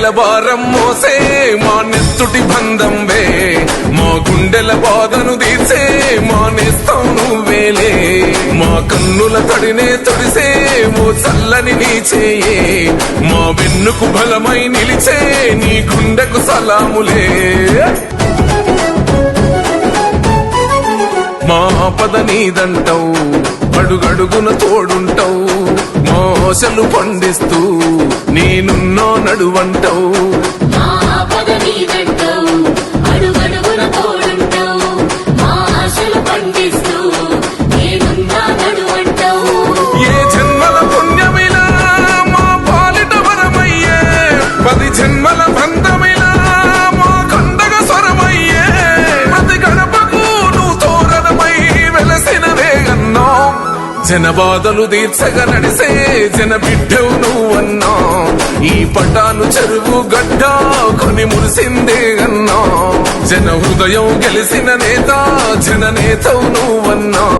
గుండెల భారం మోసే మా నెత్తుటి బంధంవే మా గుండెల బాధను తీర్చే మా నేస్తం నువ్వేలే మా కన్నుల తడినే తొడిసే ఓ చల్లని నీచేయే మా వెన్నుకు బలమై నిలిచే నీ గుండెకు సలాములే. మా పద నీదంటావు అడుగడుగున తోడుంటావు. దోశలు పండిస్తూ నేనున్నో నడువంటవు జన బాధలు తీర్చగ నడిసే జన బిడ్డవు నువ్వన్నా. ఈ పటాను చెరువు గడ్డ కొని మురిసిందే అన్నా. జన హృదయం గెలిసిన నేత జన నేతవు నువ్వన్నా.